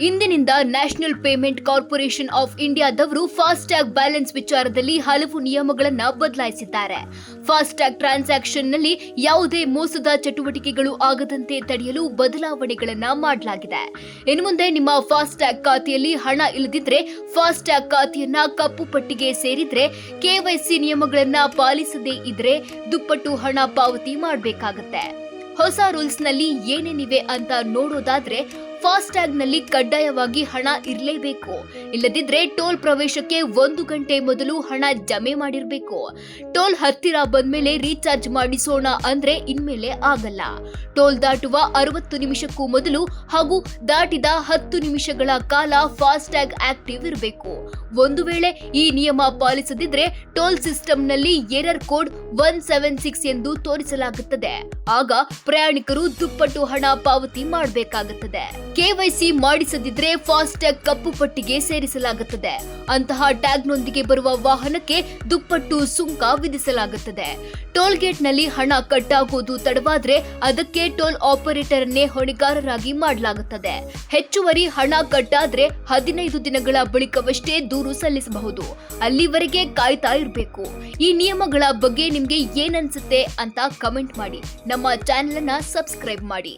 ಇಂದಿನಿಂದ national payment corporation of ಇಂಡಿಯಾದವರು FASTag balance ವಿಚಾರದಲ್ಲಿ ಹಲವು ನಿಯಮಗಳನ್ನು ಬದಲಾಯಿಸಿದ್ದಾರೆ. ಫಾಸ್ಟ್ಯಾಗ್ ಟ್ರಾನ್ಸಾಕ್ಷನ್ನಲ್ಲಿ ಯಾವುದೇ ಮೋಸದ ಚಟುವಟಿಕೆಗಳು ಆಗದಂತೆ ತಡೆಯಲು ಬದಲಾವಣೆಗಳನ್ನು ಮಾಡಲಾಗಿದೆ. ಇನ್ನು ಮುಂದೆ ನಿಮ್ಮ ಫಾಸ್ಟ್ಯಾಗ್ ಖಾತೆಯಲ್ಲಿ ಹಣ ಇಲ್ಲದಿದ್ರೆ ಫಾಸ್ಟ್ಯಾಗ್ ಖಾತೆಯನ್ನ ಕಪ್ಪು ಪಟ್ಟಿಗೆ ಸೇರಿದ್ರೆ ಕೆವೈಸಿ ನಿಯಮಗಳನ್ನ ಪಾಲಿಸದೇ ಇದ್ರೆ ದುಪ್ಪಟ್ಟು ಹಣ ಪಾವತಿ ಮಾಡಬೇಕಾಗತ್ತೆ. ಹೊಸ ರೂಲ್ಸ್ನಲ್ಲಿ ಏನೇನಿವೆ ಅಂತ ನೋಡೋದಾದ್ರೆ ಫಾಸ್ಟ್ಯಾಗ್ನಲ್ಲಿ ಕಡ್ಡಾಯವಾಗಿ ಹಣ ಇರಲೇಬೇಕು. ಇಲ್ಲದಿದ್ರೆ ಟೋಲ್ ಪ್ರವೇಶಕ್ಕೆ ಒಂದು ಗಂಟೆ ಮೊದಲು ಹಣ ಜಮೆ ಮಾಡಿರಬೇಕು. ಟೋಲ್ ಹತ್ತಿರ ಬಂದ್ಮೇಲೆ ರೀಚಾರ್ಜ್ ಮಾಡಿಸೋಣ ಅಂದ್ರೆ ಇನ್ಮೇಲೆ ಆಗಲ್ಲ. ಟೋಲ್ ದಾಟುವ ಅರವತ್ತು ನಿಮಿಷಕ್ಕೂ ಮೊದಲು ಹಾಗೂ ದಾಟಿದ ಹತ್ತು ನಿಮಿಷಗಳ ಕಾಲ ಫಾಸ್ಟ್ಯಾಗ್ ಆಕ್ಟಿವ್ ಇರಬೇಕು. ಒಂದು ವೇಳೆ ಈ ನಿಯಮ ಪಾಲಿಸದಿದ್ರೆ ಟೋಲ್ ಸಿಸ್ಟಂನಲ್ಲಿ error code one seven six ಎಂದು ತೋರಿಸಲಾಗುತ್ತದೆ. ಆಗ ಪ್ರಯಾಣಿಕರು ದುಪ್ಪಟ್ಟು ಹಣ ಪಾವತಿ ಮಾಡಬೇಕಾಗುತ್ತದೆ. ಕೆವೈಸಿ ಮಾಡಿಸದಿದ್ರೆ ಫಾಸ್ಟ್ಯಾಗ್ ಕಪ್ಪು ಪಟ್ಟಿಗೆ ಸೇರಿಸಲಾಗುತ್ತದೆ. ಅಂತಹ ಟ್ಯಾಗ್ನೊಂದಿಗೆ ಬರುವ ವಾಹನಕ್ಕೆ ದುಪ್ಪಟ್ಟು ಸುಂಕ ವಿಧಿಸಲಾಗುತ್ತದೆ. ಟೋಲ್ ಗೇಟ್ನಲ್ಲಿ ಹಣ ಕಟ್ಟಾಗುವುದು ತಡವಾದ್ರೆ ಅದಕ್ಕೆ ಟೋಲ್ ಆಪರೇಟರ್ ಅನ್ನೇ ಹೊಣೆಗಾರರಾಗಿ ಮಾಡಲಾಗುತ್ತದೆ. ಹೆಚ್ಚುವರಿ ಹಣ ಕಟ್ಟಾದ್ರೆ ಹದಿನೈದು ದಿನಗಳ ಬಳಿಕವಷ್ಟೇ ದೂರು ಸಲ್ಲಿಸಬಹುದು. ಅಲ್ಲಿವರೆಗೆ ಕಾಯ್ತಾ ಇರಬೇಕು. ಈ ನಿಯಮಗಳ ಬಗ್ಗೆ ನಿಮ್ಗೆ ಏನನ್ಸುತ್ತೆ ಅಂತ ಕಮೆಂಟ್ ಮಾಡಿ. ನಮ್ಮ ಚಾನೆಲ್ ಅನ್ನ ಸಬ್ಸ್ಕ್ರೈಬ್ ಮಾಡಿ.